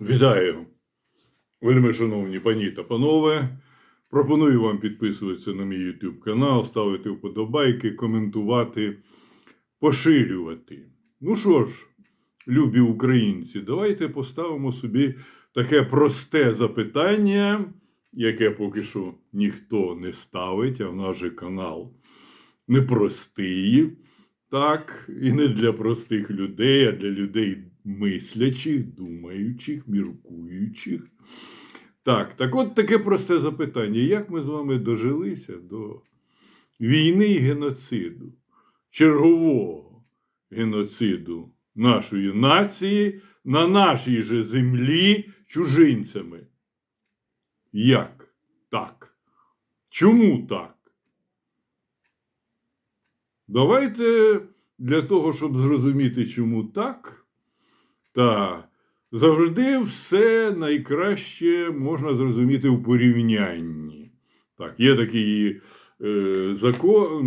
Вітаю, вельми шановні пані та панове. Пропоную вам підписуватися на мій YouTube канал, ставити вподобайки, коментувати, поширювати. Ну що ж, любі українці, давайте поставимо собі таке просте запитання, яке поки що ніхто не ставить, а в нас же канал непростий. Так, і не для простих людей, а для людей мислячих, думаючих, міркуючих. Так, так от таке просте запитання. Як ми з вами дожилися до війни і геноциду, чергового геноциду нашої нації на нашій же землі чужинцями? Як так? Чому так? Давайте для того, щоб зрозуміти, чому так, та завжди все найкраще можна зрозуміти в порівнянні. Так, є такий е, закон,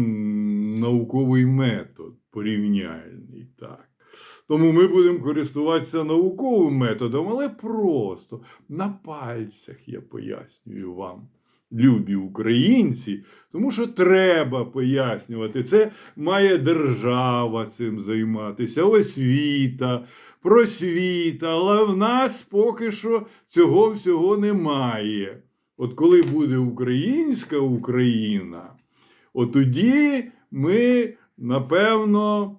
науковий метод порівняльний. Так. Тому ми будемо користуватися науковим методом, але просто на пальцях я пояснюю вам, любі українці, тому що треба пояснювати. Це має держава цим займатися, освіта, просвіта. Але в нас поки що цього всього немає. От коли буде українська Україна, от тоді ми, напевно,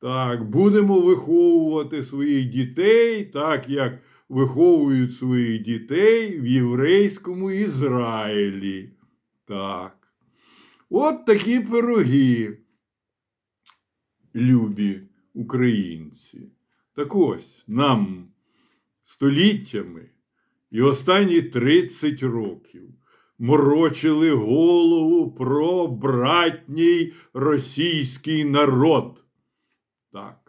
так, будемо виховувати своїх дітей, так як виховують своїх дітей в єврейському Ізраїлі. Так. От такі пироги, любі українці. Так ось нам століттями і останні 30 років морочили голову про братній російський народ. Так.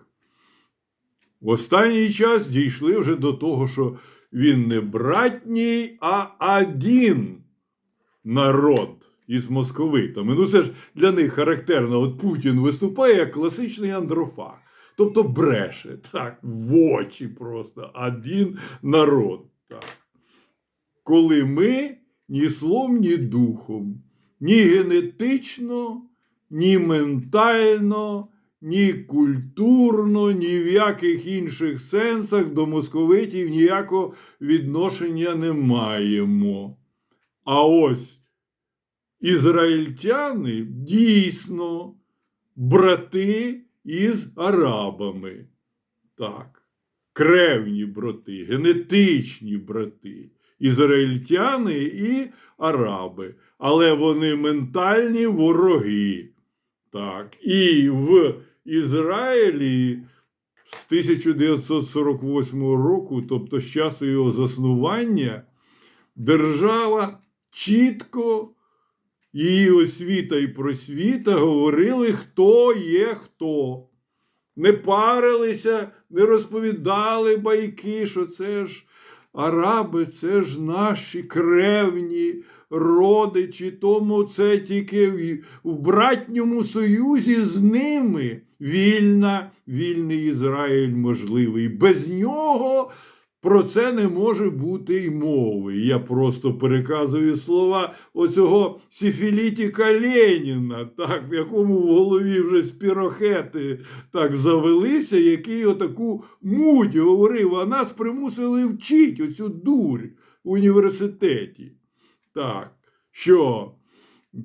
В останній час дійшли вже до того, що він не братній, а один народ із московитами. Ну, це ж для них характерно. От Путін виступає як класичний андрофаг. Тобто бреше, так, в очі просто один народ. Так. Коли ми ні словом, ні духом, ні генетично, ні ментально, ні культурно, ні в яких інших сенсах до московитів ніякого відношення не маємо. А ось ізраїльтяни дійсно брати із арабами. Так, кревні брати, генетичні брати, ізраїльтяни і араби. Але вони ментальні вороги. Так, і в Ізраїлі з 1948 року, тобто з часу його заснування, держава чітко, її освіта і просвіта говорили, хто є хто. Не парилися, не розповідали байки, що це ж араби, це ж наші кревні родичі, тому це тільки в, братньому союзі з ними вільна, вільний Ізраїль можливий. Без нього про це не може бути й мови. Я просто переказую слова оцього Сіфілітіка Леніна, так, в якому в голові вже спірохети так завелися, який отаку муть говорив, а нас примусили вчити оцю дурь в університеті. Так, що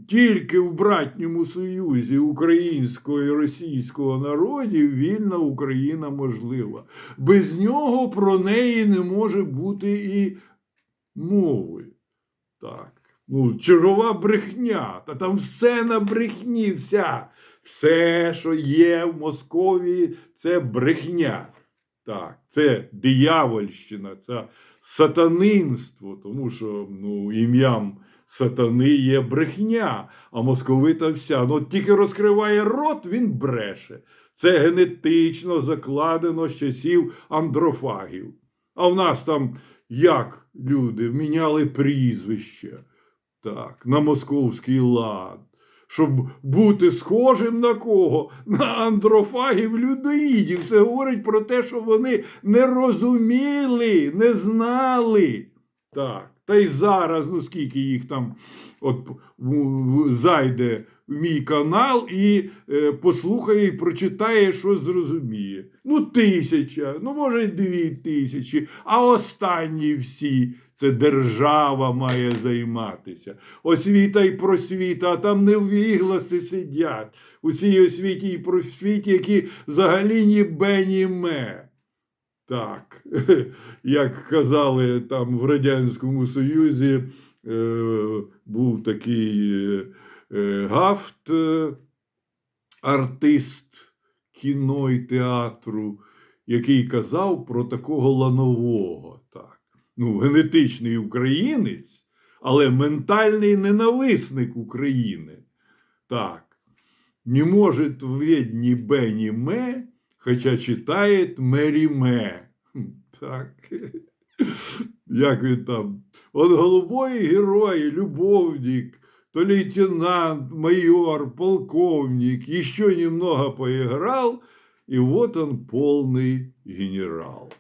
тільки в братньому союзі українського і російського народів вільна Україна можлива. Без нього про неї не може бути і мови. Так. Ну, чергова брехня. Та там все на брехні, вся. Все, що є в Московії, це брехня. Так, це диявольщина, це сатанинство, тому що ну, ім'ям сатани є брехня, а московита вся. Ну, тільки розкриває рот, він бреше. Це генетично закладено з часів андрофагів. А в нас там як люди міняли прізвище так, на московський лад. щоб бути схожим на кого? На андрофагів людоїдів. Це говорить про те, що вони не розуміли, не знали. Так. Та й зараз, ну скільки їх там от зайде в мій канал і е, послухає і прочитає, що зрозуміє. Ну, тисяча, ну, може, й дві тисячі, а останні всі це держава має займатися. Освіта і просвіта, а там невігласи сидять у цій освіті і просвіті, які взагалі ні бе, ні ме. Так, як казали там в Радянському Союзі, е, був такий е, гафт, е, артист кіно і театру, який казав про такого ланового. Так. Ну, генетичний українець, але ментальний ненависник України. Так. Не может введь ни Б, ни М, хоча читає меріме. Так. Як він там? Он голубой герой, любовник, то лейтенант, майор, полковник, еще немного поиграл, и вот он полный генерал.